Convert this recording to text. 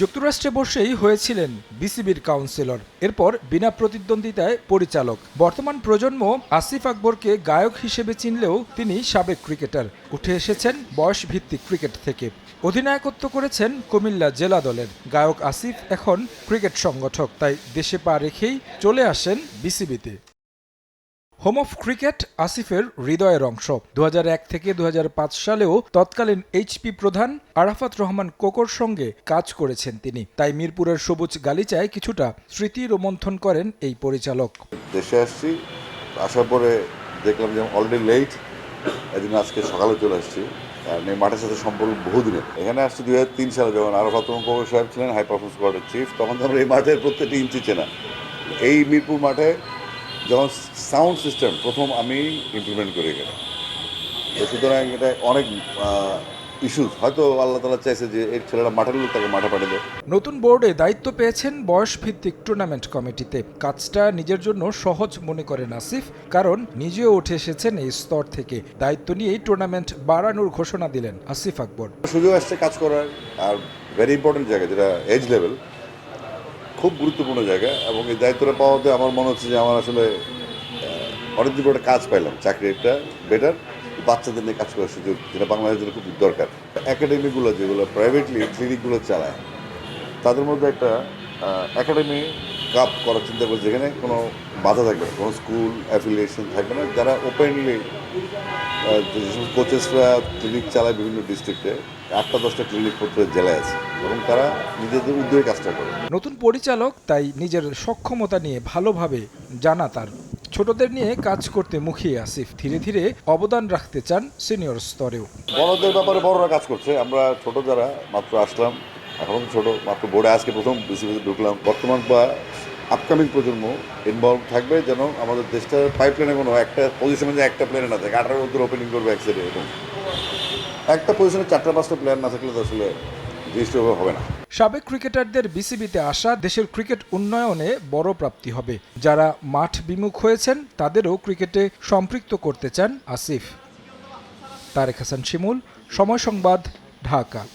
যুক্তরাষ্ট্রে বসেই হয়েছিলেন বিসিবির কাউন্সিলর। এরপর বিনা প্রতিদ্বন্দ্বিতায় পরিচালক। বর্তমান প্রজন্ম আসিফ আকবরকে গায়ক হিসেবে চিনলেও তিনি সাবেক ক্রিকেটার। উঠে এসেছেন বয়স ভিত্তিক ক্রিকেট থেকে। অধিনায়কত্ব করেছেন কুমিল্লা জেলা দলের। গায়ক আসিফ এখন ক্রিকেট সংগঠক, তাই দেশে পা রেখেই চলে আসেন বিসিবিতে। হোম অফ ক্রিকেট আসিফের হৃদয়ের অংশ। দু হাজার এক থেকে দু হাজার পাঁচ সালেও তৎকালীন এইচপি প্রধান আরাফাত রহমান কোকর সঙ্গে কাজ করেছেন তিনি। তাই মিরপুরের সবুজ গালিচায় কিছুটা স্মৃতি রোমন্থন করেন এই পরিচালক। দেশে আসছি, আসার পরে দেখলাম যে অলরেডি লেট জন্য আজকে সকালে চলে আসছি। কারণ এই মাঠের সাথে সম্পর্ক বহুদিনের। এখানে আসছি দুই হাজার তিন সালে যখন আরফাত কবির সাহেব ছিলেন হাই পারফরমেন্স স্কোয়াডের চিফ তখন তো আমরা এই মাঠের প্রত্যেকটি ইঞ্চি চেনা। এই মিরপুর মাঠে যখন সাউন্ড সিস্টেম প্রথম আমি ইমপ্লিমেন্ট করে গেলাম। তো সুতরাং এটা অনেক ইস্যুস হয়তো আল্লাহ তালা চাইছে যে এই ছেলেরা মাঠের লোক তাকে মাঠে পাঠিয়ে দেয় নতুন বোর্ডে দায়িত্ব পেয়েছেন বয়স ভিত্তিক টুর্নামেন্ট কমিটিতে কাজটা নিজের জন্য সহজ মনে করেন আসিফ কারণ নিজেও উঠে এসেছেন এই স্তর থেকে। দায়িত্ব নিয়েই টুর্নামেন্ট বাড়ানোর ঘোষণা দিলেন আসিফ আকবর। সুযোগ আসছে কাজ করার আর ভেরি ইম্পর্টেন্ট জায়গা যেটা এজ লেভেল খুব গুরুত্বপূর্ণ জায়গা এবং এই দায়িত্বটা পাওয়াতে আমার মনে হচ্ছে যে আমার আসলে অনেক দিন একটা কাজ পাইলাম চাকরি একটা বেটার বাচ্চাদের নিয়ে কাজ করার সুযোগ, যেটা বাংলাদেশের খুব দরকার। একাডেমিগুলো যেগুলো প্রাইভেটলি ক্লিনিকগুলো চালায়, তাদের মধ্যে একটা একাডেমি কাপ করার চিন্তা করছে যেখানে কোনো বাধা থাকবে না কোনো স্কুল অ্যাফিলিয়েশন থাকবে না। যারা ওপেনলি যেসব কোচেসরা ক্লিনিক চালায় বিভিন্ন ডিস্ট্রিক্টে আটটা দশটা ক্লিনিক প্রত্যেক জেলায় আছে এবং তারা নিজেদের উদ্যোগে কাজটা করে। নতুন পরিচালক তাই নিজের সক্ষমতা নিয়ে ভালোভাবে জানা তার ছোটদের নিয়ে কাজ করতে মুখিয়ে আসিফ ধীরে ধীরে অবদান রাখতে চান সিনিয়র স্তরেও। বড়দের ব্যাপারে বড়রা কাজ করছে। আমরা ছোট যারা মাত্র আসলাম এখন ছোট মাত্র বোর্ডে আজকে প্রথম বিসিবিতে ঢুকলাম। বর্তমান বা আপকামিং প্রজন্ম ইনভলভ থাকবে যেন আমাদের দেশটার পাইপলাইনে কোনো একটা পজিশনে যে একটা প্লেয়ার না থাকে। আঠারো মধ্যে ওপেনিং করবে এক সাইডে এরকম। একটা পজিশনে চারটা পাঁচটা প্লেয়ার না থাকলে তো আসলে জিনিসটা হবে না। সাবেক ক্রিকেটারদের বিসিবিতে আসা দেশের ক্রিকেট উন্নয়নে বড় প্রাপ্তি হবে। যারা মাঠ বিমুখ হয়েছেন, তাদেরও ক্রিকেটে সম্পৃক্ত করতে চান আসিফ। তারেক হাসান শিমুল, সময় সংবাদ, ঢাকা।